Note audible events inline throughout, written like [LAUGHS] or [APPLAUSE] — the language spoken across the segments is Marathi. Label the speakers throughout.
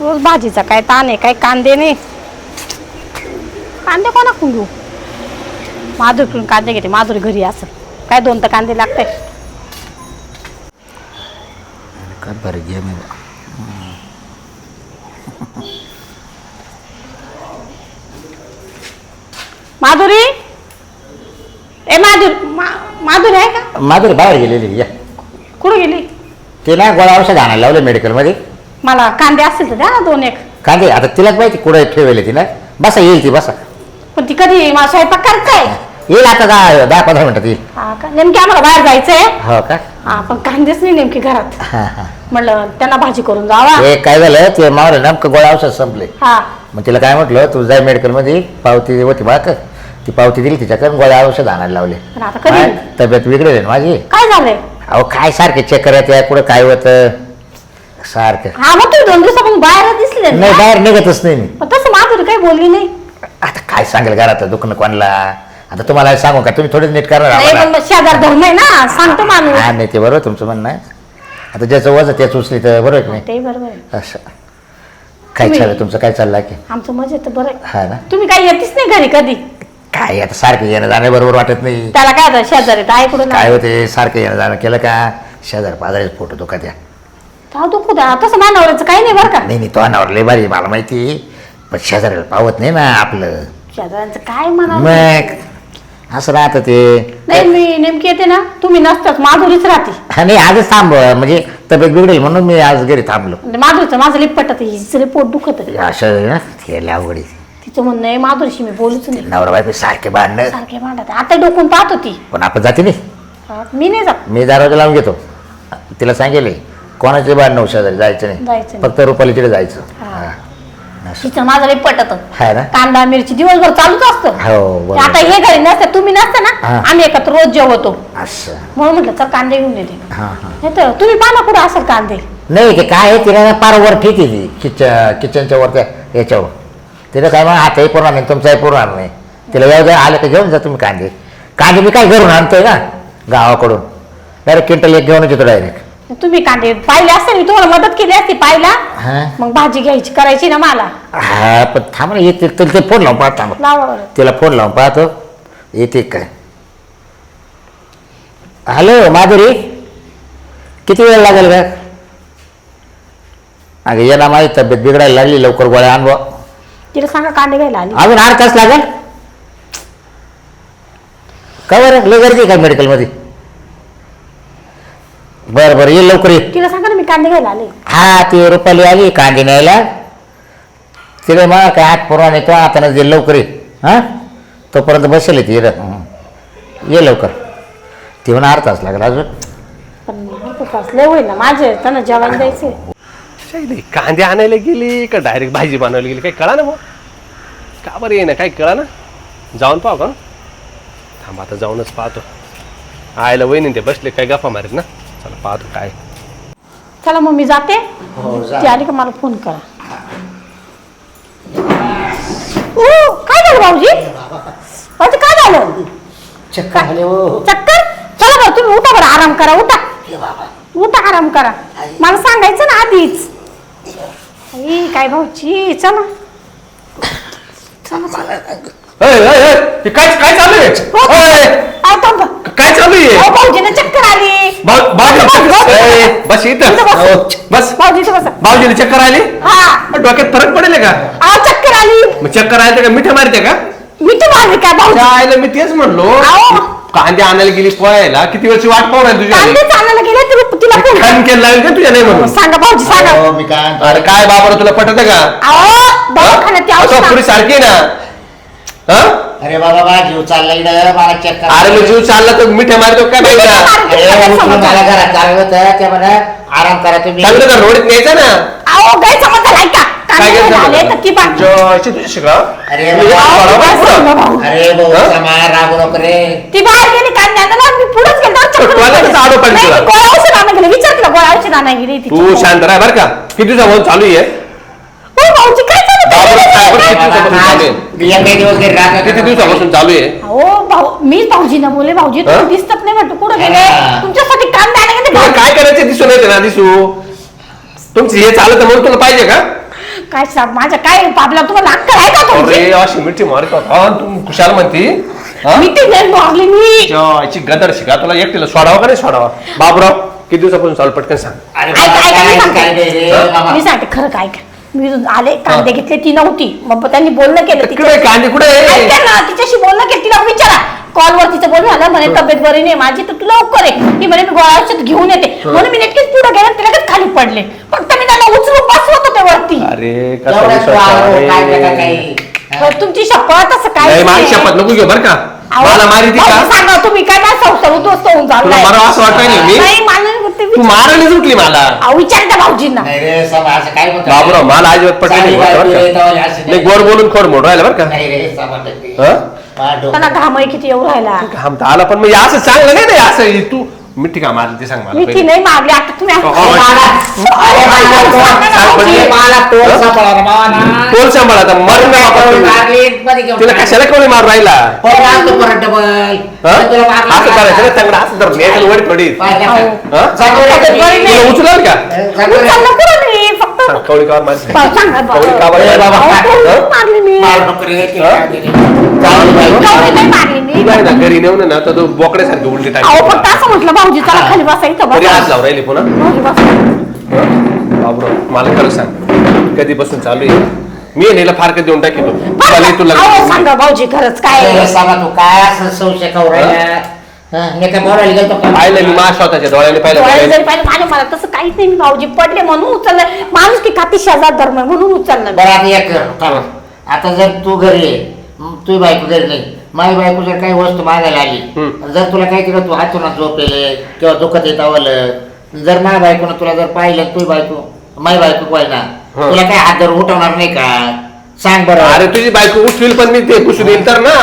Speaker 1: रोज भाजीचा काय ताण आहे काय कांदे नाही. कांदे कोणा घेऊ? माधुरीकडून कांदे घेते माधुरी घरी असं. काय दोन तर कांदे लागते
Speaker 2: काय बरं आहे बा.
Speaker 1: माधुरी? ए माधुरी मा- माधुरी आहे का?
Speaker 2: माधुरी बाहेर गेलेली या.
Speaker 1: कुठं गेली?
Speaker 2: ते ना गोळा औषध आणायला लावलं मेडिकलमध्ये
Speaker 1: मला कांदे असतील तर द्या ना दोन एक.
Speaker 2: कांदे आता तिलाच माहिती कुठे ठेवले तिला. बसा येईल ती बसा.
Speaker 1: पण ती कधी मला स्वयंपाक करताय
Speaker 2: येईल आता दहा दहा पंधरा मिनिटात येईल.
Speaker 1: हा का? नेमकी आम्हाला बाहेर जायचंय.
Speaker 2: हो का?
Speaker 1: हा पण कांदेच नाही नेमकी घरात.
Speaker 2: हा हा.
Speaker 1: म्हणलं त्यांना भाजी करून जावा.
Speaker 2: ते काय झालं ते मावले नेमकं गोळा औषध संपले.
Speaker 1: हा.
Speaker 2: मग तिला काय म्हटलं तू जाय मेडिकलमध्ये पावती होती बा का? ती पावती दिली तिच्याकडे गोळ्या औषध आणायला लावले.
Speaker 1: पण आता कधी?
Speaker 2: तब्येत बिघडेल ना माझी.
Speaker 1: काय झालंय?
Speaker 2: अहो काय सारखे चेक करायचं आहे, कुठं काय होतं? सारखं.
Speaker 1: हा मग तुम्ही दोन दिवसापासून बाहेर दिसले ना.
Speaker 2: नाही बाहेर निघतच नाही मी.
Speaker 1: पण तसं माधुरी काही बोलली नाही.
Speaker 2: आता काय सांगेल घरात दुखणं कोणाला आता तुम्हाला सांगू का? तुम्ही थोडे नीट करा
Speaker 1: नाही पण
Speaker 2: आम्हाला.
Speaker 1: मग शेजार धर्म आहे ना सांगतो माणूस.
Speaker 2: हा नाही ते बरोबर तुमचं म्हणणं आहे. आता ज्याचं वजन त्याच उचली तर बरोबर की नाही?
Speaker 1: ते बरोबर आहे.
Speaker 2: असं. काय
Speaker 1: तुम्ही-
Speaker 2: चाललं तुमचं काय चाललं की?
Speaker 1: आमचं मजेत तर बरं आहे.
Speaker 2: हा ना.
Speaker 1: तुम्ही काही येतीच नाही घरी कधी?
Speaker 2: काय आता सारखं येणं जाणं बरोबर वाटत नाही.
Speaker 1: त्याला काय आता शेजारी तर ऐकडून
Speaker 2: काय होते? सारखं येणं जाणं केलं का? शेजार पाजारीच फोटो तो का त्या
Speaker 1: जाऊ दुखू द्या तसं मानवऱ्याचं काही नाही बरं का.
Speaker 2: नाही नाही तो अनावर लय भारी आहे, मला माहिती पण शेजाऱ्याला पावत नाही ना आपलं.
Speaker 1: शेजाऱ्यांचं काय म्हणा
Speaker 2: मग असं राहतं ते.
Speaker 1: नाही मी नेमकी येते ना तुम्ही नसतात माधुरीच राहते.
Speaker 2: हा, नाही आजच थांब म्हणजे तब्येत बिघडेल म्हणून मी आज घरी थांबलो.
Speaker 1: म्हणजे माधुरीचं माझं लिप पटत हिचं लई पोट दुखत आहे.
Speaker 2: असं आहे ना ते लय अवघड आहे.
Speaker 1: तिचं म्हणणं आहे माधुरीशी मी बोलूच नाही.
Speaker 2: नवरा बायको सारखे भांडणं.
Speaker 1: सारखे भांडत आहे. आता डोकून पाहत होती.
Speaker 2: पण आपण जाते नाही.
Speaker 1: मी नाही जात.
Speaker 2: मी दरवाजा लावून घेतो. तिला सांगेल. कोणाचे भांडणं शेजारी? जायचं
Speaker 1: जायचं
Speaker 2: नाही.
Speaker 1: नाही.
Speaker 2: फक्त रुपाली तिथे जायचं.
Speaker 1: हा.
Speaker 2: असं.
Speaker 1: तिचं माझं लई पटत.
Speaker 2: आहे ना?
Speaker 1: कांदा मिरची दिवसभर चालूच असतं.
Speaker 2: हो.
Speaker 1: आता हे घरी नसतं तुम्ही नसता ना
Speaker 2: हा.
Speaker 1: आम्ही एकत्र रोज जेवतो.
Speaker 2: असं.
Speaker 1: म्हणून म्हटलं चल कांदे घेऊन
Speaker 2: हा हा.
Speaker 1: नाही तर तुम्ही पाहा कुठं असेल कांदे.
Speaker 2: नाही ते काय आहे तिला ना पार वर आहे ती. किचन किचनच्या वर त्या याच्यावर. तिला काय मग हातही पुरणार नाही तुमचाही पुरणार नाही. तिला वेळ जर आलं तर घेऊन जा तुम्ही कांदे. कांदे मी काय घरून आणतोय ना गावाकडून. डायरेक्ट क्विंटल एक घेऊनच येतो डायरेक्ट.
Speaker 1: तुम्ही कांदे पाहिले असते मी तुम्हाला मदत केली असती पाहिला
Speaker 2: हा?
Speaker 1: मग भाजी घ्यायची करायची ना मला.
Speaker 2: हा पण थांब ना येते तर ते फोन लावून पाहत थांब.
Speaker 1: लावा बरं.
Speaker 2: तिला फोन लावून पाहतो. येते काय. हॅलो माधुरी. किती वेळ लागेल का अगं ये ना माझी तब्येत बिघडायला लागली लवकर गोळ्या आणवा
Speaker 1: तिला सांगा कांदे घ्यायला आली.
Speaker 2: अजून आठ तास लागेल? का बरं? लय गर्दी आहे का मेडिकलमध्ये बरं बरं ये लवकर ये.
Speaker 1: तिला सांगा ना मी कांदे घ्यायला आले.
Speaker 2: हा ती रुपाली आली कांदे न्यायला. तिला मला काय आठ पुरवा नेतो आता ना ये लवकर ये. हां? तोपर्यंत बसेल ती इथं. हं. ये लवकर. ती म्हणा अर्धा तास लागला अजून.
Speaker 1: पण उपवास लय होईल ना माझे त्यांना जेवण द्यायचे.
Speaker 3: कांदे आणायला गेली का डायरेक्ट भाजी बनवायला गेली? काही कळा ना मग? का बरं ये ना काही कळा ना जाऊन पाहू का? थांब आता जाऊनच पाहतो. आयला वहिनी ते बसले काय गप्पा मारीत ना. चला पाहतो काय.
Speaker 1: चला मग मी जाते.
Speaker 2: हो, जा.
Speaker 1: ती आली का मला फोन करा. ओ काय झालं भाऊजी? भाऊजी काय झालं?
Speaker 2: चक्कर आले हो.
Speaker 1: चक्कर? चला बरं तुम्ही उठा बरं आराम करा उठा. उठा आराम करा. मला सांगायचं ना आधीच. आई, काय भाऊची चला. चला चला.
Speaker 3: काय काय चालू आहे?
Speaker 1: अहो, थांबा.
Speaker 3: काय चालू
Speaker 1: अहो, भाऊजीला चक्कर आली.
Speaker 3: बस
Speaker 1: इथं बस.
Speaker 3: इथं. बस. भाऊजीला चक्कर आली?
Speaker 1: हा.
Speaker 3: डोक्यात फरक पडेल का?
Speaker 1: अहो चक्कर आली.
Speaker 3: मग चक्कर आली का मिठ्या मारते का?
Speaker 1: मिठी मारली काय भाऊजी?
Speaker 3: आयला मी तेच म्हणलो.
Speaker 1: अहो.
Speaker 3: कांदे आणायला गेली पोहायला. किती वेळची वाट पाहणार तुझ्या
Speaker 1: कांदे चालायला गेले तिला तिला फोन करा.
Speaker 3: खान केलं लागेल का तुझ्या नाही म्हणून?
Speaker 1: सांगा भाऊजी सांगा.
Speaker 2: हो, मी काय?
Speaker 3: अरे काय बाबा तुला पटत का?
Speaker 1: अहो दवाखान्यात ती
Speaker 3: पुरी
Speaker 1: औषध
Speaker 3: सारखी आहे ना? हा?
Speaker 2: अरे बाबा बा जीव चालला इकडं मला चक्कर
Speaker 3: अरे मग जीव चालला तर मिठ्या मारतो काय
Speaker 2: अरे उचलून मला घरात चाललं होतं ते म्हणा आराम करा तुम्ही.
Speaker 3: चांगलं का रोडीत न्यायचं ना?
Speaker 1: अहो गैरसमज झालाय का?
Speaker 3: काय
Speaker 1: कांदे
Speaker 3: गैरसमज
Speaker 1: झाले
Speaker 3: झाला?
Speaker 1: तर ती पण
Speaker 3: जयची तुझी शिकला
Speaker 2: अरे बाबा. अरे भाऊ
Speaker 3: हा?
Speaker 2: समा रागू नको रे.
Speaker 1: ती बाहेर गेली कांदे आणायला मी पुढेच गेलो. चक्कर
Speaker 3: टोळ्यातच
Speaker 1: मारली.
Speaker 3: आडो पडली
Speaker 1: नाही,
Speaker 3: तुला.
Speaker 1: ती गोळ्या औषध आणायला गेली. विचार तिला गोळ्या औषध आणायला गेली ती
Speaker 3: तू शांत राह बर का? किती दिवसापासून चालू आहे
Speaker 1: काय
Speaker 3: काय? किती दिवसापासून चालू आहे किती दिवसापासून चालू
Speaker 1: भाऊ मीच भाऊजींना बोले भाऊजी
Speaker 3: हा?
Speaker 1: तुम्ही दिसत नाही म्हटलं कुठं
Speaker 2: हा.
Speaker 1: गेले तुमच्यासाठी
Speaker 3: तुला
Speaker 1: भाऊजी.
Speaker 3: काय करायचं दिसून येते ना दिसू तुमची हे चालत म्हणून तुला पाहिजे का
Speaker 1: काय साहेब माझ्या काय बाबला तुम्हाला अक्कल आहे का तुमची
Speaker 3: अरे अशी मिठी मार का हा, तू खुशाल म्हणती हा?
Speaker 1: मी ती नाही मारली मी
Speaker 3: याची गदर शिका तुला एकटीला सोडावा का नाही सोडावा बाबूराव किती दिवसापासून चालू पटकन सांग
Speaker 2: काय-
Speaker 1: मी सांगते.
Speaker 2: काय
Speaker 3: हा?
Speaker 1: मी खरं काय का मी आले कांदे घेतले ती नव्हती. मग त्यांनी बोलणं केलं तिच्या-
Speaker 3: कांदे कुठे
Speaker 1: ऐका ना तिच्याशी बोलणं केलं तिला विचारा. कॉलवर तिचं बोलणं झालं म्हणे तब्येत बरी नाही माझी तर तुला लवकर आहे की म्हणे मी गोळ्या औषध घेऊन येते. म्हणून मी नेटकीच पुढे गेले तिला लगेच खाली पडले. फक्त मी त्याला उचलून बसवत होते वरती.
Speaker 3: अरे कसा विश्वास
Speaker 2: तू? काय काय-
Speaker 1: तुमची शपथ असं काय
Speaker 3: नाही माझी शपथ नको घेऊ बरं का?
Speaker 1: अहो,
Speaker 3: मला मारी ती का
Speaker 1: सांगा तुम्ही काय माझा संसार उद्ध्वस्त होऊन
Speaker 3: तुला
Speaker 1: चाललाय
Speaker 3: मला असं वाटायला मी
Speaker 1: नाही मला नाही ते
Speaker 3: मारायला सुटली मला
Speaker 1: अहो, विचार त्या भाऊजींना
Speaker 2: नाही रे सभा असं काय म्हणतो
Speaker 3: बाबूराव मला अजिबात पटलं नाही बरं का? गोड बोलून खोड मोड राहिलं बरं का
Speaker 2: नाही रे सभा टक्के.
Speaker 3: हा?
Speaker 2: हा, डोकं.
Speaker 1: त्यांना घामही किती येऊ राहिला
Speaker 3: घाम तर आला पण मग हे असं चांगलं नाही ना असं तू मिठी का मारली ते सांग मला
Speaker 1: मी ती
Speaker 3: पहिले.
Speaker 1: नाही मारली आता तुम्ही असं-
Speaker 3: हो,
Speaker 2: अरे मला मला
Speaker 3: हा?
Speaker 2: रे बाबा ना.
Speaker 3: कोण सांभाळ आता मरण नाही बाबा
Speaker 2: तोंड
Speaker 3: तुम्ही.
Speaker 2: मारली, मध्ये घेऊन
Speaker 3: तिला. कशाला कोणी मारू राहिला
Speaker 2: परत आणतो परत डबल.
Speaker 3: हा?
Speaker 2: परत तुला मारलं
Speaker 3: असं
Speaker 2: का?
Speaker 3: करायचं ना चांगलं असं नेचल वडी थोडी
Speaker 2: पाहिलं
Speaker 1: अहो.
Speaker 2: का?
Speaker 3: हा? तुला उचलाल का.
Speaker 1: उचललं नाही फक्त
Speaker 3: सांग, कवळी कावर मारली
Speaker 1: सांगा
Speaker 2: ए, बाबा,
Speaker 3: हा?
Speaker 1: मारली मी
Speaker 2: मार
Speaker 3: हा?
Speaker 2: काय.
Speaker 1: कवळी नाही मारली मी
Speaker 3: ना घरी नेऊन ना तर तो बोकड्यासारखी उलटी
Speaker 1: अहो फक्त
Speaker 3: टाकली
Speaker 1: असं म्हटलं भाऊजी चला खाली बसायचं
Speaker 3: तरी
Speaker 1: बसा
Speaker 3: आज लावून राहिली पुन्हा
Speaker 1: भाऊजी बसा
Speaker 3: बाबरो मला खरं सांग कधीपासून चालू आहे मी नेला फार कधी देऊन टाकी तो तुला तुला
Speaker 1: अहो सांगा भाऊजी खरंच काय
Speaker 2: सभा तू काय असं संशय? हा, काय बोलायला गेलतो का?
Speaker 3: पाहिलं मी माझ्या स्वतःच्या डोळ्याने
Speaker 1: डोळ्यात
Speaker 3: पाहिलं.
Speaker 1: जरी पाहिलं माझ्या मला तसं काहीच नाही. मी भाऊजी पडले म्हणून उचललं. माणूस की खाती शेजार धर्म आहे म्हणून उचललं
Speaker 2: बरं आता एक कर. थांब. आता जर तू घरी आहे म, तुझी बायको घरी नाही. माझी बायको जर काही वस्तू मागायला आली. जर तुला काही तिला तू हातून झोपेले किंवा दुखत येत आवलं जर माझ्या बायकोनं तुला जर पाहिलं तुझी बायको माझी बायको
Speaker 3: हं.
Speaker 2: तुला काय हात धरून उठवणार नाही का? सांग बरं.
Speaker 3: अरे तुझी बायको उठवील पण मी ते पुसून येईल तर ना.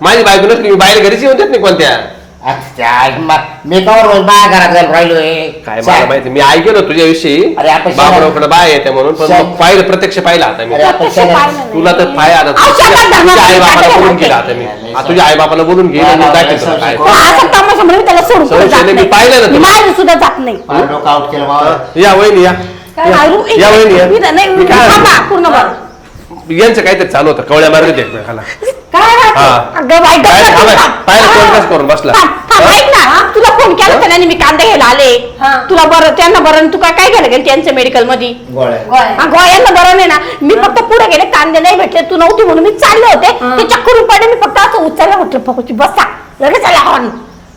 Speaker 3: माझी बायको नसली मी बाहेर घरीच येऊन देत नाही कोणत्या.
Speaker 2: मा- मी कवर रोज माझ्या घरात जायला राहिलोय
Speaker 3: काय. मला माहिती मी ऐकलं तुझ्याविषयी
Speaker 2: अरे आपण
Speaker 3: बाबरावकडे बाय येते म्हणून पण मग पाहिलं प्रत्यक्ष पाहिलं आता मी. तुला तर पाय आता
Speaker 1: शेतात
Speaker 3: तुझ्या आई बापाला
Speaker 1: काय
Speaker 3: बोलून गेला आता मी तुझ्या आई बापाला बोलून घे आणि दाखव तुला काय.
Speaker 1: म्हणून मी.
Speaker 3: पाहिलं ना तुला.
Speaker 1: सुद्धा जात नाही
Speaker 2: मला डोकं आउट केलं बाबा.
Speaker 3: या वहिनी या
Speaker 1: काय
Speaker 3: या. वहिनी या
Speaker 1: मी
Speaker 3: काय यांचं काहीतरी चालू होतं कवळ्या मारली होती एकमेकाला [LAUGHS]
Speaker 1: काय
Speaker 3: हा.
Speaker 1: अगं बाई
Speaker 3: थांब. पाहिलं
Speaker 1: हा.
Speaker 3: फोन कसं करून बसला?
Speaker 1: थांब, थांब,
Speaker 3: हा?
Speaker 1: ऐक ना हा. तुला फोन केला होता ना आणि मी कांदे घ्यायला आले तुला बरं त्यांना बरं आणि तू काय काय घ्यायला गेली त्यांच्या मेडिकलमध्ये
Speaker 2: गोळ्या
Speaker 1: हा, गोळ्यांना बरं नाही ना मी फक्त पुढे गेले कांदे नाही भेटले तू नव्हती म्हणून मी चालले होते ते चक्कर पडले मी फक्त असं उचललं म्हटलं फक्त बसा लगेच आला हॉर्न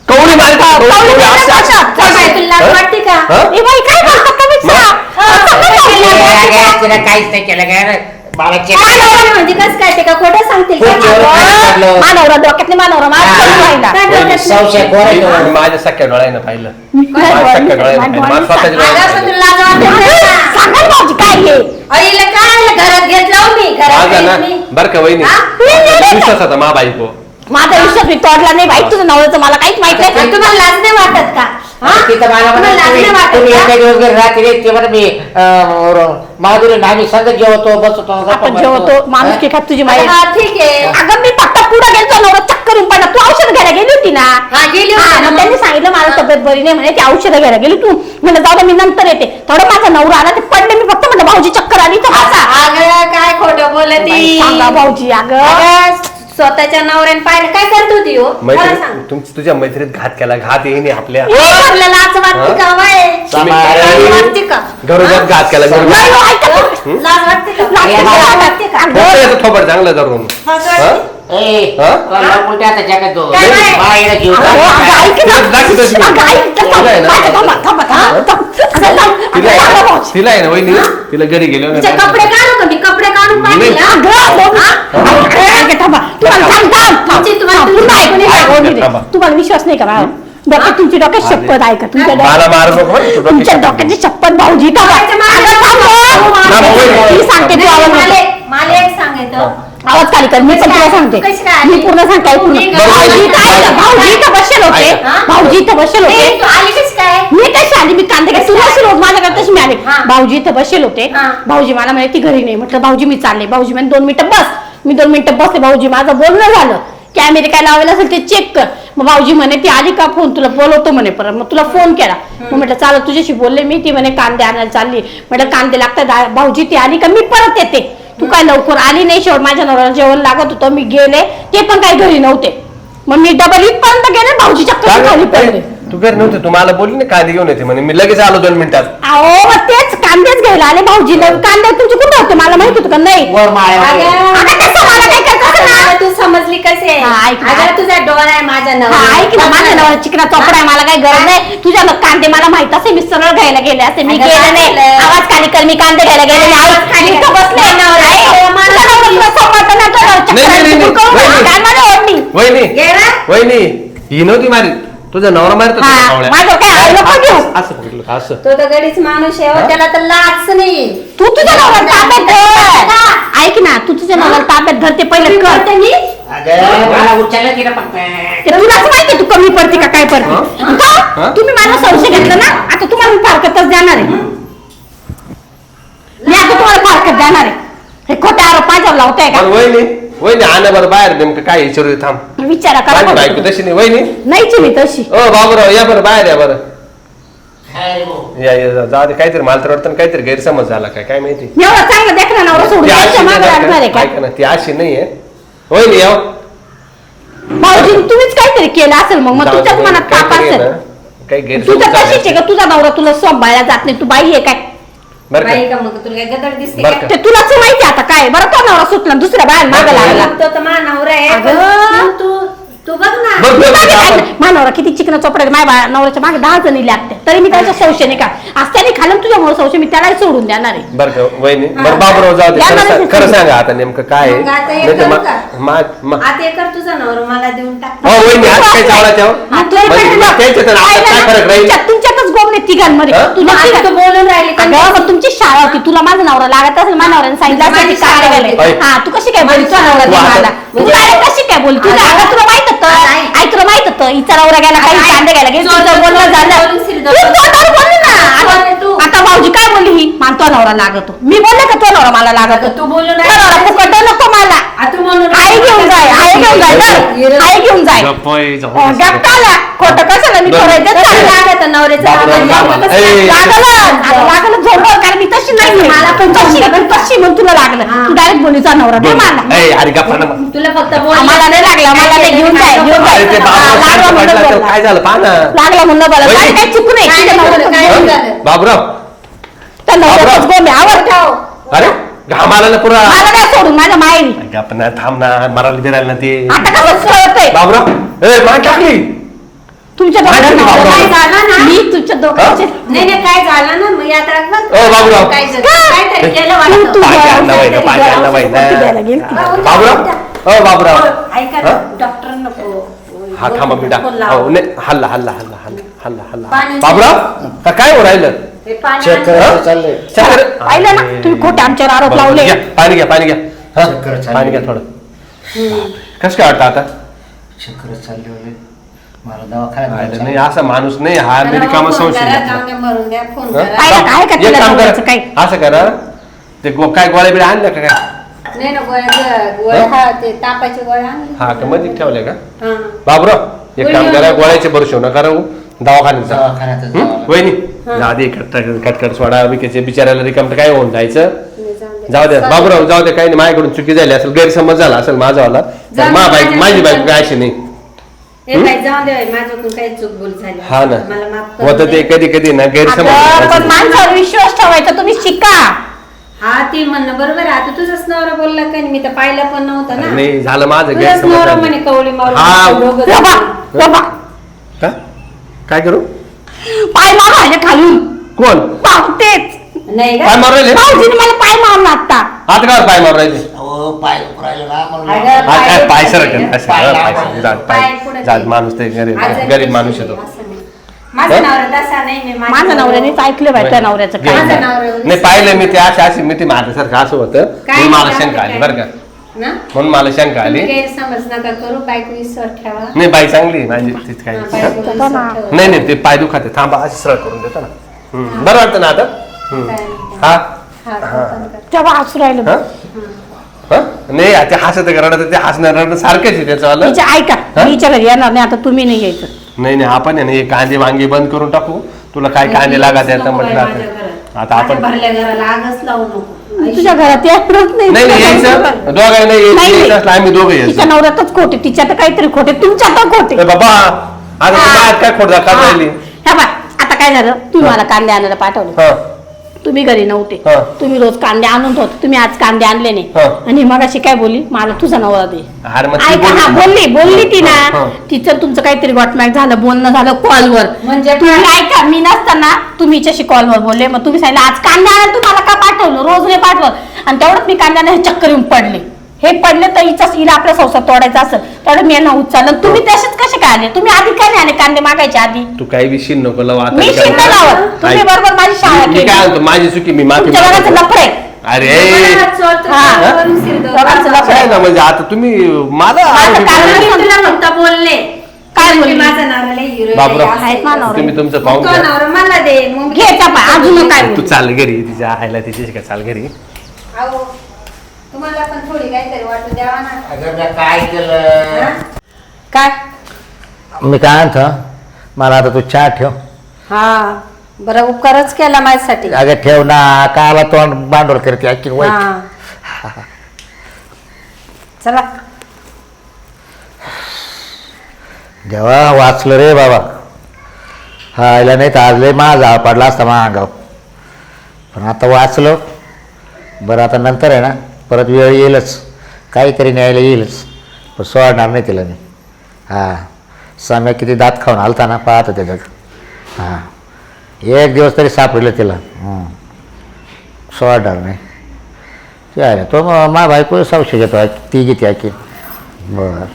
Speaker 1: हा, कशा?
Speaker 3: असं-
Speaker 1: काय तुला लाज
Speaker 3: हा?
Speaker 1: वाटते का?
Speaker 3: हा?
Speaker 1: ए बाई काय बोलतात का मी?
Speaker 3: मग?
Speaker 1: असं काय बोलतात?
Speaker 2: तिला काहीच नाही केलं काय
Speaker 1: काय म्हणजे कसं काय ते का खोटं सांगतील का?
Speaker 2: खूप जोरात
Speaker 1: अगं,
Speaker 2: काढलं.
Speaker 1: मानवरा डोक्यात नाही मानवरा माझा. डोक्यात राहिला.
Speaker 2: काय डोक्यात नाही? संशय कोण आहे तो?
Speaker 3: मी माझ्या सख्या डोळ्यानं पाहिलं
Speaker 1: काय
Speaker 3: माझ्या
Speaker 1: बोलली?
Speaker 3: सख्या डोळ्यानं
Speaker 1: माझ्या
Speaker 3: पाहिलं. माझ्या स्वतःच्या
Speaker 1: डोळ्यानं
Speaker 3: डोळ्यानं
Speaker 4: अगं, पण
Speaker 3: पाहिलं.
Speaker 4: तुला लाज वाटते
Speaker 1: सांगा
Speaker 4: का?
Speaker 1: सांगा ना भाऊजी काय हे
Speaker 4: आईला काय घरात हो मी घरात
Speaker 3: माझा ना
Speaker 4: घेतलं मी.
Speaker 3: बरं का वहिनी
Speaker 4: हा?
Speaker 3: माझा विश्वास होता मा बायको
Speaker 1: माझा विश्वास मी तोडला नाही भाई तुझं नवऱ्याचं मला काहीच माहीत नाही
Speaker 4: तुम्हाला लाज नाही वाटत का?
Speaker 2: तिथं मला
Speaker 4: तुम्हाला
Speaker 2: म्हणे,
Speaker 4: लाज नाही
Speaker 2: तुम्ही
Speaker 4: वाटत
Speaker 2: तुम्ही
Speaker 4: का?
Speaker 2: एका दिवस घरी रात्री ते बरं मी अं, माधुरी ना आम्ही संगत जेवतो बसतो गप्पा
Speaker 1: आपण
Speaker 2: मारतो.
Speaker 1: माणूस की खात तुझी माहिती
Speaker 4: हा ठीक आहे.
Speaker 1: अगं मी फक्त पुढे गेलो नवरा चक्कर येऊन पडला. तू औषध घ्यायला गेली होती ना?
Speaker 4: हा गेली
Speaker 1: हा,
Speaker 4: होती ना
Speaker 1: मग त्यांनी. सांगितलं मला तब्येत बरी नाही म्हणे ती औषधं घ्यायला गेली तू. म्हणलं जाऊ दे, मी नंतर येते. थोडं माझा नवरा आला ते पडले मी फक्त म्हणलं भाऊजी चक्कर आली तर बसा.
Speaker 4: अगं काय खोटं बोलत?
Speaker 1: बाई, सांगा भाऊजी अगं
Speaker 4: स्वतःच्या नवऱ्याने पाहिलं काय करत होती हो? सांग?
Speaker 3: तुमची तुझ्या मैत्रीत घात केला घात येईन आपल्या.
Speaker 4: वाटते का बाय?
Speaker 3: तुम्ही-
Speaker 4: लाज वाटते का?
Speaker 3: घरोघर घात केला
Speaker 1: नाही,
Speaker 3: घरोघर.
Speaker 1: ऐका तू.
Speaker 4: लाज वाटते का?
Speaker 1: लाज
Speaker 2: वाटते.
Speaker 4: लाज वाटते का?
Speaker 1: अगं,
Speaker 3: थोबड चांगलं
Speaker 4: हा?
Speaker 2: तुला
Speaker 3: आहे ना? तिला वहिनी? घरी गेलो
Speaker 4: कपडे काढू का? मी कपडे काढून.
Speaker 1: तुम्हाला विश्वास नाही का? डोक्यात तुमची डोक्यात शपथ आहे का? तुमच्या तुमच्या डोक्याची शपथ भाऊजी का सांगते.
Speaker 4: मला एक सांगायचं.
Speaker 1: आवाज खाली कर. मी पण तुला सांगते.
Speaker 4: कशी काय?
Speaker 1: मी पूर्ण सांगते ऐकून
Speaker 4: तुम्ही
Speaker 1: घे.
Speaker 4: बरोबर
Speaker 1: भाऊजी इथं
Speaker 4: आहे.
Speaker 1: भाऊजी इथं बसेल होते? भाऊजी इथं बसेल होते.
Speaker 4: तू आली कशी काय?
Speaker 1: मी कशी आली? मी कांदे काय? तुला सुरू माझ्याकडे तशी मी आले
Speaker 4: हा.
Speaker 1: भाऊजी इथं बसेल होते.
Speaker 4: हा.
Speaker 1: भाऊजी मला म्हणे ती घरी नाही. म्हटलं भाऊजी मी चालले. भाऊजी म्हणे दोन मिनिटं बस. मी दोन मिनिटं बसले. भाऊजी माझं बोलणं झालं. कॅमेरे काय लावलेला असेल ते चेक कर. मग भाऊजी म्हणे ती आली का फोन तुला बोलवतो म्हणे परत. मग तुला फोन केला. मग म्हटलं चालत तुझ्याशी बोलले मी. ती म्हणे कांदे आणायला चालली. म्हटलं कांदे लागतात. भाऊजी ती आली का? मी परत येते. तू काय लवकर आली नाही? शेवट माझ्या नवऱ्याला जेवण लागत होतं मी गेले. ते पण काही घरी नव्हते. मग मी डबल इथपर्यंत गेले भाऊजीच्या कशी खाली पडले?
Speaker 3: तू घरी नव्हते तू मला बोलली ना कांदे घेऊन येते म्हणे. मी लगेच आलो दोन मिनिटात.
Speaker 1: अहो मग तेच कांदेच घ्यायला आले भाऊजीला कांदे तुमचे कुठे होते? मला माहीत होतं का? नाही.
Speaker 2: वर माळ्यावर.
Speaker 4: अगं,
Speaker 1: आता कसं मला काय?
Speaker 4: मला तू समजली कसे
Speaker 1: हा, ऐक ना.
Speaker 4: अगं तुझा डोळा आहे माझा
Speaker 1: हा,
Speaker 4: नवरा
Speaker 1: ऐक ना माझ्या नवरा चिकना चोपडा आहे मला काही गरज नाही. तुझ्या कांदे मला माहीत असे मी सरळ घ्यायला गेले असते मी
Speaker 4: अगं,
Speaker 1: गेले नाही. आवाज खाली कर मी कांदे घ्यायला गेले. नाही आवाज खाली इथं बसले.
Speaker 4: नवरा आहे.
Speaker 1: तुझा नवरा तुला ना,
Speaker 3: नाही, नाही, नाही,
Speaker 1: चक्कर
Speaker 3: नाही,
Speaker 1: आहे,
Speaker 3: नाही.
Speaker 1: काय मला ओढणी.
Speaker 3: वहिनी. वहिनी ही नव्हती मारी तुझा नवरा मारत
Speaker 1: हा. माझं काय आहे, नको घेऊ.
Speaker 3: असं पकडलं का असं.
Speaker 4: तो तर गडीच माणूस आहे हो, त्याला तर लाच नाही.
Speaker 1: तू तुझ्या नवऱ्याला ताब्यात धर. ऐक ना तू तुझ्या नवऱ्याला ताब्यात धर ते पहिले कर.
Speaker 4: करते मी
Speaker 2: अगं मला उचललं तिला फक्त
Speaker 1: ते तुलाच माहिती तू कमी पडते का काय पडते.
Speaker 3: हा?
Speaker 1: का? तुम्ही माझा संशय घेतला ना आता तुम्हाला मी फारकतच देणार आहे. मी आता तुम्हाला फारकत देणार आहे. हे खोटे आरोप माझ्यावर लावताय का?
Speaker 3: वहिनी आणा बरं बाहेर नेमकं काय विचारू थांब.
Speaker 1: विचारा
Speaker 3: माझी
Speaker 1: करा
Speaker 3: बायको तशी नाही वहिनी.
Speaker 1: नाहीच मी तशी.
Speaker 3: ओ बाबूराव या बरं बाहेर या बरं.
Speaker 2: काय गो?
Speaker 3: या दे काहीतरी मला तर वाटतं काहीतरी गैरसमज झाला काय काय माहिती?
Speaker 1: एवढा चांगला देखना नवरा सोडून
Speaker 3: ती
Speaker 1: त्यांच्या
Speaker 3: अशी
Speaker 1: मागे
Speaker 3: नाही
Speaker 1: लागणार आहे
Speaker 3: का?
Speaker 1: का
Speaker 3: ऐका ना ती अशी नाहीये वहिनी या.
Speaker 1: भाऊजी तुम्हीच काहीतरी केलं असेल मग मग
Speaker 3: जाऊ दे,
Speaker 1: तुझ्याच मनात ताप
Speaker 3: काहीतरी आहे
Speaker 1: असेल.
Speaker 3: ना, काही
Speaker 1: तू
Speaker 3: गैरसमज
Speaker 1: तर तशीच आहे
Speaker 3: झाला.
Speaker 1: का तुझा नवरा तुला सांभाळला जात नाही तू बाई आहे काय?
Speaker 3: बरं
Speaker 4: बाई
Speaker 3: का
Speaker 4: का मग तुला काय गदर दिसते
Speaker 3: बरं
Speaker 4: का?
Speaker 3: का?
Speaker 1: ते तुलाच माहिती आता काय बरं तो नवरा सुटला दुसऱ्या बाहेर मागे लागला.
Speaker 4: तो तर माझा नवरा आहे
Speaker 1: अगं.
Speaker 4: पण तू तू बघ ना.
Speaker 3: बघ, बघ, बघ, आपण-
Speaker 1: मानवरा किती चिकन चोपडे माझ्या बा- नवऱ्याच्या मागे दहा जणी लागते. तरी मी त्याच्या संशय नाही का? आज त्याने खाल्लं तुझ्यामुळे संशय मी त्यालाही सोडून देणार आहे.
Speaker 3: बरं का वहिनी? बरं बाबूराव जाऊ दे.
Speaker 1: या
Speaker 3: खरं सांग- खरं आता नेमकं काय आहे?
Speaker 4: मग आता हे
Speaker 3: नाही तर
Speaker 4: करू
Speaker 3: मा-
Speaker 4: का?
Speaker 3: मा- मा-
Speaker 4: आता एक कर तुझा नवरा मला देऊन टाक.
Speaker 3: हो वहिनी आज काय चावला तेव्हा
Speaker 1: हा, तुला
Speaker 3: म्हणजे
Speaker 1: पण
Speaker 3: मग त्याच्यात आणि आपल्यात काय फरक राहील?
Speaker 1: तुमच्यात- तुमच्यातच गोमने तिघांमध्ये.
Speaker 3: हा?
Speaker 1: तुला
Speaker 4: आता तू बोलून राहिली का
Speaker 1: अगं मग तुमची शाळा होती. तुला माझा नवरा लागत असेल माझ्या नवऱ्याने सांगितलं असेल की
Speaker 4: माझी
Speaker 1: कांदे
Speaker 4: शाळा
Speaker 1: गेले
Speaker 4: होती.
Speaker 1: हा तू कशी काय बोलली? तुझा नवरा
Speaker 3: तू
Speaker 1: मला. तू direct कशी काय बोलली? तुझा
Speaker 4: अगं,
Speaker 1: तुला माहीत होतं?
Speaker 4: नाही.
Speaker 1: आई तुला माहीत होतं? हिचा नवरा गेला काही
Speaker 4: आई,
Speaker 1: कांदे गेला? गेला बोलणं झालं.
Speaker 4: चोरून
Speaker 1: तू
Speaker 4: शिरदोर.
Speaker 1: तोंडावर बोलली ना.
Speaker 4: कोण आहे तू?
Speaker 1: आता- आता भाऊजी काय बोलली ही? मानतो नवरा लागतो. मी बोलले का तो नवरा मला लागतो?
Speaker 4: तू बोलून
Speaker 1: तो
Speaker 4: राहिली.
Speaker 1: फुकट नको मला
Speaker 4: आ, तू म्हणून
Speaker 1: आई घेऊन जाय आई घेऊन जाय. आई घेऊन जाय.
Speaker 3: गप्प आहे, जाऊ
Speaker 1: अं,
Speaker 3: दे.
Speaker 1: गप्पाला खोटं मी
Speaker 3: बरं.
Speaker 4: कसं. लागत? नवऱ्याचं
Speaker 3: बापरे,
Speaker 4: लागत
Speaker 3: बापरे.
Speaker 4: लागत
Speaker 3: ए,
Speaker 4: कसं?
Speaker 1: लागलं आता लागलं झोपलं कारण मी तशी नाही मला पण तशी पण तशी म्हणून तुला लागलं.
Speaker 4: हा.
Speaker 1: तू डायरेक्ट बोलीचा नवरा. दे मला.
Speaker 3: ए, अरे गप्पा ना मग.
Speaker 4: तुला फक्त बोल.
Speaker 1: आम्हाला नाही लागला. मला नाही घेऊन जाय. घेऊन जाय.
Speaker 3: अरे ते
Speaker 1: हा, लागला
Speaker 3: शांत
Speaker 1: म्हणून
Speaker 3: पडला. तर
Speaker 1: बोलला.
Speaker 3: काय झालं? पहा ना.
Speaker 1: लागला म्हणून बोला
Speaker 3: वहिनी.
Speaker 1: काय
Speaker 4: झालं.
Speaker 3: बाबूराव
Speaker 1: त्या नवऱ्याचंच गोंड आहे, आवडतं
Speaker 3: अरे ना पुरा.
Speaker 1: मला सोडून माझ्या मायरी
Speaker 3: गप्प ना थांब ना मरायला बिरायला ना ते.
Speaker 1: आता कसं कळतंय?
Speaker 3: बाबूराव ए मान टाकली.
Speaker 1: तुमच्या
Speaker 3: काय झालं?
Speaker 1: काय ना? मी तुमच्या
Speaker 4: नाही नाही काय झालं ना? मग यात्रा बघ.
Speaker 3: ओ, बाबूराव.
Speaker 4: काय झालं? काहीतरी केलं वाटतं.
Speaker 1: तू-
Speaker 3: आणला आणला. बाबूराव ओ बाबूराव.
Speaker 4: ऐका ना
Speaker 3: हा?
Speaker 4: डॉक्टर नको.
Speaker 3: हा थांबा मी टाक
Speaker 4: फोन
Speaker 3: हो. नाही हल्ला हल्ला हल्ला हल्ला हल्ला हल्ला.
Speaker 4: पाणी-
Speaker 3: बाबूराव का काय हो राहिलं?
Speaker 4: हे पाणी
Speaker 2: चेक
Speaker 4: आण.
Speaker 2: करायचं चाललंय
Speaker 3: चक्कर
Speaker 1: पाहिलं ना तुम्ही खोटे आमच्यावर आरोप लावले
Speaker 3: घ्या, पाणी घ्या पाणी घ्या हा?
Speaker 2: चक्कर चालली.
Speaker 3: पाणी घ्या थोडं कसं काय वाटतं आता
Speaker 2: चक्कर चालली होती मला दवाखान्यात
Speaker 3: राहिलं
Speaker 2: जायचं.
Speaker 3: नाही असा माणूस नाही हा
Speaker 4: त्याला
Speaker 3: मी रिकामा
Speaker 4: फोन
Speaker 3: संशय
Speaker 4: करा,
Speaker 3: घेतला.
Speaker 4: जाऊन द्या, मरून द्या, फोन
Speaker 3: हा?
Speaker 4: करा.
Speaker 1: पाहिलं का? आहे का
Speaker 3: एक
Speaker 1: तुला
Speaker 3: काम करा? असं करा ते गो- काय गोळ्या बिळ्या आणल्या का काय
Speaker 4: नाही ना गोळ्या गोळ्या हा ते तापाच्या गोळ्या.
Speaker 3: हा का मध्ये ठेवल्या का
Speaker 4: हा.
Speaker 3: बाबूराव एक काम करा. गोळ्याचे भरोसे नका राहू जा
Speaker 2: दवाखान्यातच? जावं
Speaker 3: वहिनी जाऊ कटकट कटकट सोडा विकेचे बिचारायला रिकाम तर काय होऊन जायचं. जाऊ द्या बाबूराव जाऊ द्या काही नाही माझ्याकडून चुकी झाली असेल गैरसमज झाला असेल माझावाला तर मा बाईक माझी बाईक. काय अशी नाही
Speaker 4: ए बाई, जाऊन दे बाई, माझ्याकडून काही चूक बोल झाली
Speaker 3: हा ना
Speaker 4: मला माफ करून
Speaker 3: होतं ते
Speaker 4: दे.
Speaker 3: कधी कधी ना
Speaker 1: अगं, पण
Speaker 3: गैरसमज
Speaker 1: माणसावर विश्वास ठेवायचा तुम्ही शिका
Speaker 4: हा ती म्हणणं बरोबर आहे आता तुझाच नवरा बोलला का नाही? मी तर पाहिलं पण नव्हतं ना
Speaker 3: नाही झालं माझं
Speaker 4: तुझाच
Speaker 3: गैरसमज
Speaker 4: नवरा
Speaker 3: झालं.
Speaker 4: म्हणे कवळी मारून
Speaker 3: हा.
Speaker 4: दोघं जण.
Speaker 1: बाबा बाबा
Speaker 3: का? काय करू?
Speaker 1: पाय मारायचे खालून.
Speaker 3: कोण?
Speaker 1: पाव तेच.
Speaker 4: नाही
Speaker 3: मारू राहिले?
Speaker 1: भाऊजीने मला पाय मारला आता
Speaker 3: आता काय पाय मारू राहिले?
Speaker 2: अहो, पाय ना म्हणून
Speaker 3: हा काय
Speaker 4: पाय-
Speaker 3: पाय सर
Speaker 4: पाय-
Speaker 3: पाय
Speaker 2: पाय-
Speaker 3: सर जात
Speaker 4: पाय
Speaker 3: पाय जात. माणूस ते गरीब गरीब माणूस येतो.
Speaker 4: असं नाही. माझा
Speaker 3: हं?
Speaker 4: नवरा तसा नाही मी
Speaker 1: माझ्या नवऱ्यानेच ऐकलं बाई त्या नवऱ्याचं
Speaker 3: नाही पाहिलं मी ते अशी अशी मी ते माझ्यासारखं असं होतं.
Speaker 4: काय
Speaker 3: म्हणून मला
Speaker 4: नाही,
Speaker 3: शंका आली
Speaker 4: काय
Speaker 3: बरं का.
Speaker 4: ना
Speaker 3: म्हणून मला शंका आली
Speaker 4: तुम्ही गैरसमज नका करू बाईक विसर ठेवा
Speaker 3: नाही बाई चांगली आहे माझी तीच काही
Speaker 4: हा,
Speaker 3: नाही.
Speaker 4: बाईक विसर
Speaker 1: ना.
Speaker 4: ठेवा.
Speaker 3: नाही नाही ते पाय दुखाते थांबा अशी सरळ करून देतो ना हम्म. बरं वाटतं ना आता हम्म.
Speaker 4: काय नाही.
Speaker 3: हा
Speaker 4: हा,
Speaker 3: हा.
Speaker 4: पण कर.
Speaker 1: तेव्हा हसू राहिलं
Speaker 3: हा? हं? नाही ते हसत रडत ते हसणं रडणं सारखंच आहे त्याचं आलं
Speaker 1: तिच्या ऐका
Speaker 3: हा?
Speaker 1: घरी येणार नाही आता तुम्ही नाही यायचं
Speaker 3: नाही नाही आपण आहे ना हे कांदे वांगे बंद करून टाकू तुला काय कांदे लागत आहेत म्हटलं आता.
Speaker 4: माझ्या घरात.
Speaker 3: आता
Speaker 4: माझ्या
Speaker 3: आपण
Speaker 4: भरल्या घराला आगच लावू नको
Speaker 1: तुझ्या घरात येणारच नाही.
Speaker 3: नाही नाही यायचं. दोघं नाही. यायचं असलं आम्ही दोघं
Speaker 1: तिच्या
Speaker 3: यायचं
Speaker 1: नवऱ्यातच खोटे तिच्या तर काहीतरी खोटे तुमच्या तर खोटे.
Speaker 3: ए बाबा आता. तुला आज काय खोट राहिली?
Speaker 1: बा आता काय झालं? तुम्ही मला कांदे आणायला पाठवले.
Speaker 3: हा.
Speaker 1: तुम्ही घरी नव्हते.
Speaker 3: हा.
Speaker 1: तुम्ही रोज कांदे आणून होते तुम्ही आज कांदे आणले नाही.
Speaker 3: हा.
Speaker 1: आणि मग अशी काय बोलली? मला तुझा नवरा दे.
Speaker 3: अरे मग ती
Speaker 1: ऐका हा
Speaker 3: बोलली.
Speaker 1: बोलली बोलली ती
Speaker 3: हा,
Speaker 1: ना. तिचं तुमचं काहीतरी गॉटमॅक झालं बोलणं झालं कॉलवर.
Speaker 4: म्हणजे
Speaker 1: तुम्ही ऐका मी नसताना तुम्ही हिच्याशी कॉलवर बोलले. मग तुम्ही सांगितलं आज कांदे आणायला तुम्हाला का पाठवलं? रोज नाही पाठवत. आणि तेवढंच मी कांद्याने हे चक्कर येऊन पडले. हे पडले तर हिचा हिला आपला संसार तोडायचा असेल तेवढं मी यांना उचललं तुम्ही तसेच कसे काय आले तुम्ही आधी काय नाही आले कांदे मागायचे आधी
Speaker 3: तू काही विषय नको लावू आता
Speaker 1: मी
Speaker 3: काय
Speaker 1: शिंदे
Speaker 3: कर.
Speaker 1: लावत तुम्ही
Speaker 3: ऐक.
Speaker 1: बरोबर माझी शाळा
Speaker 3: मी काय
Speaker 1: केली
Speaker 3: म्हणतो माझी चुकी मी माफी
Speaker 1: तुमच्या
Speaker 3: मागतो.
Speaker 1: लफडे
Speaker 3: अरे
Speaker 1: हा. दोघांचं लफडं.
Speaker 3: काय ना म्हणजे आता तुम्ही मला
Speaker 1: माझं कारण-
Speaker 4: तुला फक्त बोलले
Speaker 1: काय बोलली?
Speaker 4: माझा नवरा लय हिरो
Speaker 3: बाबूराव.
Speaker 1: आहेत ना नवरा.
Speaker 3: तुम्ही तुमचं पाहून
Speaker 4: तो
Speaker 3: घ्या.
Speaker 4: नवरा मला दे मग
Speaker 1: घे चापा, अजून काय
Speaker 3: तू
Speaker 1: बोलली?
Speaker 3: चाल घरी तिच्या आईला तिच्याशी काय चाल घरी
Speaker 4: अहो, तुम्हाला पण थोडी काहीतरी वाटू द्यावा ना.
Speaker 2: अगं मी काय केलं?
Speaker 4: काय?
Speaker 2: मी काय म्हणतो? मला आता तू चहा ठेव.
Speaker 4: हा बरं उपकारच केला माझ्यासाठी.
Speaker 2: अगं ठेव ना काला तोंड बांडोल करते ऐकी वाईट.
Speaker 4: हा. चला.
Speaker 2: जेव्हा वाचलं रे बाबा. हा याला नाही तर आज लय माझा पडला असता मा अंगाव पण आता वाचलं. बरं आता नंतर आहे ना परत वेळ येईलच. काहीतरी न्यायला येईलच. पण सोडणार नाही तिला मी. हां. सम्या किती दात खाऊन आलता ना पाहतो त्याच्यात हां. एक दिवस तरी सापडलं तिला. सोडणार नाही. ते आहे तो मग मा बायको सावशी घेतो ती घेते की बरं.